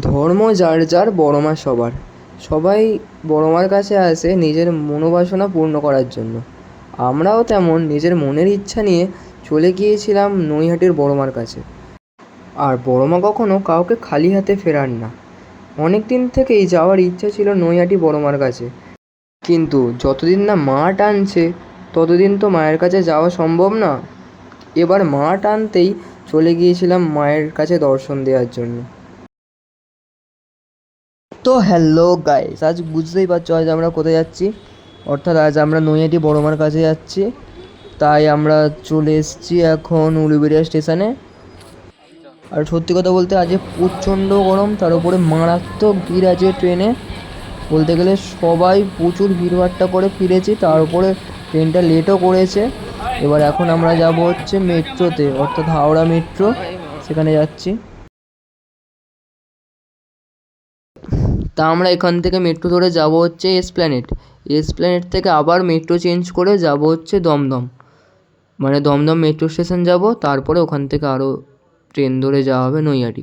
ধর্ম যার যার বড় মা সবার। সবাই বড় মার কাছে আসে নিজের মনোবাসনা পূর্ণ করার জন্য। আমরাও তেমন নিজের মনের ইচ্ছা নিয়ে চলে গিয়েছিলাম নৈহাটির বড় মার কাছে। আর বড় মা কখনো কাউকে খালি হাতে ফেরান না। অনেক দিন থেকেই যাওয়ার ইচ্ছা ছিল নৈহাটি বড় মার কাছে। কিন্তু যতদিন না মা টানছে, ততদিন তো মায়ের কাছে যাওয়া সম্ভব না। এবার মা টানতেই চলে গিয়েছিলাম মায়ের কাছে দর্শন দেওয়ার জন্য। তো হ্যালো গাইস আজ বুঝতেই পারছ আজ আমরা কোথায় যাচ্ছি? অর্থাৎ আজ আমরা নৈহাটি বড়মার কাছে যাচ্ছি। তাই আমরা চলে এসেছি এখন উলুবেড়িয়া স্টেশনে। আর সত্যি কথা বলতে আজ প্রচণ্ড গরম, তার উপরে মারাত্মক ভিড় আছে ট্রেনে। বলতে গেলে সবাই প্রচুর ভিড়ভাট্টা করে ফিরেছি, তার উপরে ট্রেনটা লেটও করেছে। এবার এখন আমরা যাব হচ্ছে মেট্রোতে, অর্থাৎ হাওড়া মেট্রো, সেখানে যাচ্ছি। তা আমরা এখান থেকে মেট্রো ধরে যাব হচ্ছে এসপ্ল্যানেট এসপ্ল্যানেট থেকে আবার মেট্রো চেঞ্জ করে যাব হচ্ছে দমদম। মানে দমদম মেট্রো স্টেশন যাব তারপরে ওখান থেকে আরও ট্রেন ধরে যাওয়া হবে নৈহাটি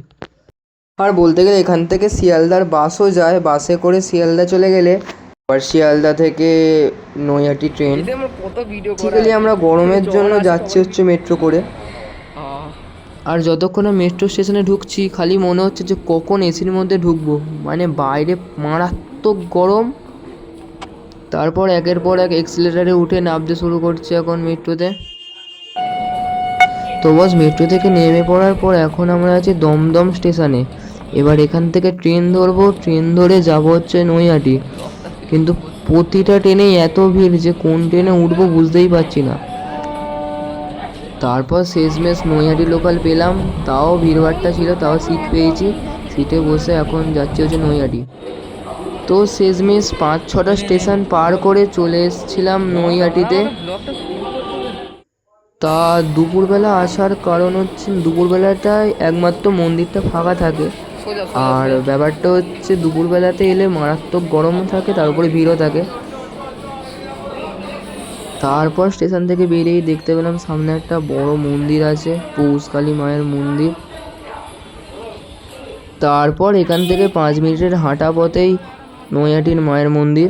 আর বলতে গেলে এখান থেকে শিয়ালদার বাসও যায় বাসে করে শিয়ালদা চলে গেলে। আবার শিয়ালদা থেকে নৈহাটি ট্রেন আমরা গরমের জন্য যাচ্ছি হচ্ছে মেট্রো করে। আর যতক্ষণ মেট্রো স্টেশনে ঢুকছি, খালি মনে হচ্ছে যে কখন এসির মধ্যে ঢুকবো। মানে বাইরে মারাত্মক গরম। তারপর একের পর এক এক্সিলেটারে উঠে নামতে শুরু করছে এখন মেট্রোতে তো বস মেট্রো থেকে নেমে পড়ার পর এখন আমরা আছি দমদম স্টেশনে এবার এখান থেকে ট্রেন ধরবো ট্রেন ধরে যাব হচ্ছে নৈহাটি। কিন্তু প্রতিটা ট্রেনেই এত ভিড় যে কোন ট্রেনে উঠবো বুঝতেই পারছি না। তারপর শেষমেশ নৈহাটি লোকাল পেলাম তাও ভিড়ভাট্টা ছিল তাও সিট পেয়েছি সিটে বসে এখন যাচ্ছি হচ্ছে নৈহাটি তো শেষমেশ পাঁচ ছটা স্টেশন পার করে চলে এসেছিলাম নৈহাটিতে তা দুপুরবেলা আসার কারণ হচ্ছে দুপুরবেলাটায় একমাত্র মন্দিরটা ফাঁকা থাকে। আর ব্যাপারটা হচ্ছে দুপুরবেলাতে এলে মারাত্মক গরমও থাকে তার উপরে ভিড়ও থাকে। তারপর স্টেশন থেকে বেরিয়েই দেখতে পেলাম সামনে একটা বড় মন্দির আছে পৌষকালী মায়ের মন্দির। তারপর এখান থেকে পাঁচ মিনিটের হাঁটা পথেই নৈহাটির মায়ের মন্দির।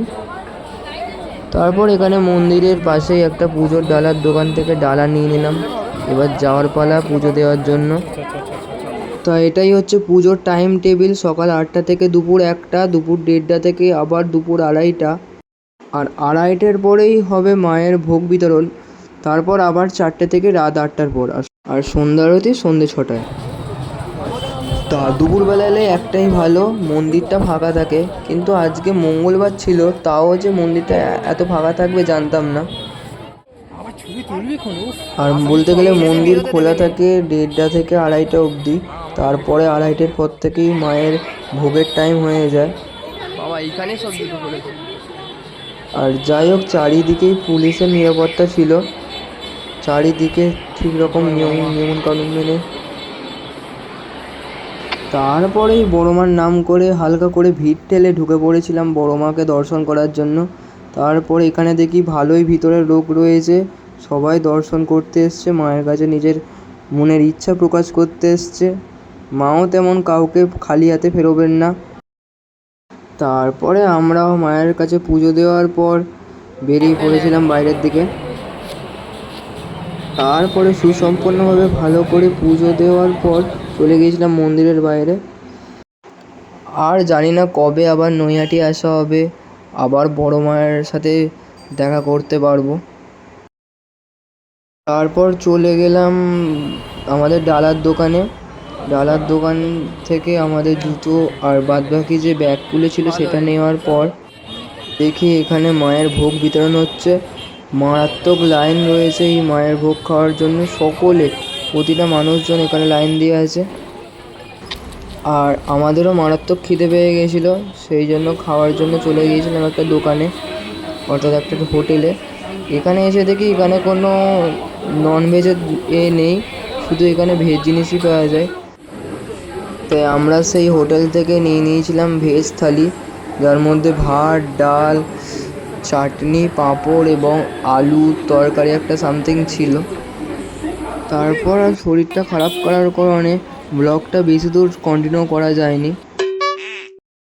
তারপর এখানে মন্দিরের পাশেই একটা পুজোর ডালার দোকান থেকে ডালা নিয়ে নিলাম। এবার যাওয়ার পালা পুজো দেওয়ার জন্য। তো এটাই হচ্ছে পুজোর টাইম টেবিল সকাল আটটা থেকে দুপুর একটা, দুপুর দেড়টা থেকে আবার দুপুর আড়াইটা। আর আড়াইটের পরেই হবে মায়ের ভোগ বিতরণ। তারপর আবার চারটে থেকে রাত আটটার পর আর আর সন্ধ্যা আরতি সন্ধ্যে ছটায়। তা দুপুরবেলা এলে একটাই ভালো, মন্দিরটা ফাঁকা থাকে। কিন্তু আজকে মঙ্গলবার ছিল, তাও যে মন্দিরটা এত ফাঁকা থাকবে জানতাম না। আর বলতে গেলে মন্দির খোলা থাকে দেড়টা থেকে আড়াইটা অবধি। তারপরে আড়াইটের পর থেকেই মায়ের ভোগের টাইম হয়ে যায়। বাবা এইখানে সব দুটো আর যাই হোক চারিদিকেই পুলিশের নিরাপত্তা ছিল। চারিদিকে ঠিক রকম নিয়ম নিয়ম কানুন মেনে। তারপরেই বড় মার নাম করে হালকা করে ভিড় ঠেলে ঢুকে পড়েছিলাম বড়মাকে দর্শন করার জন্য। তারপর এখানে দেখি ভালোই ভিতরে লোক রয়েছে। সবাই দর্শন করতে এসছে মায়ের কাছে নিজের মনের ইচ্ছা প্রকাশ করতে এসছে। মাও তেমন কাউকে খালি হাতে ফেরোবেন না। তারপরে আমরাও মায়ের কাছে পুজো দেওয়ার পর বেরিয়ে পড়েছিলাম বাইরের দিকে। তারপরে সুসম্পন্নভাবে ভালো করে পুজো দেওয়ার পর চলে গিয়েছিলাম মন্দিরের বাইরে। আর জানি না কবে আবার নৈহাটি আসা হবে, আবার বড় মায়ের সাথে দেখা করতে পারব। তারপর চলে গেলাম আমাদের ডালার দোকানে। ডালার দোকান থেকে আমাদের জুতো আর বাদবাকি যে ব্যাগগুলো ছিল সেটা নেওয়ার পর দেখি এখানে মায়ের ভোগ বিতরণ হচ্ছে। মারাত্মক লাইন রয়েছে এই মায়ের ভোগ খাওয়ার জন্য। সকলে, প্রতিটা মানুষজন এখানে লাইন দিয়ে আছে। আর আমাদেরও মারাত্মক খিদে পেয়ে গেছিল সেই জন্য খাওয়ার জন্য চলে গিয়েছিলাম একটা দোকানে, অর্থাৎ একটা হোটেলে। এখানে এসে দেখি এখানে কোনো ননভেজের এ নেই। শুধু এখানে ভেজ জিনিসই পাওয়া যায়। তাই আমরা সেই হোটেল থেকে নিয়ে নিয়েছিলাম ভেজ থালি। যার মধ্যে ভাত, ডাল, চাটনি, পাঁপড় এবং আলু তরকারি একটা সামথিং ছিল। তারপর আর শরীরটা খারাপ করার কারণে ব্লগটা বেশি দূর কন্টিনিউ করা যায়নি।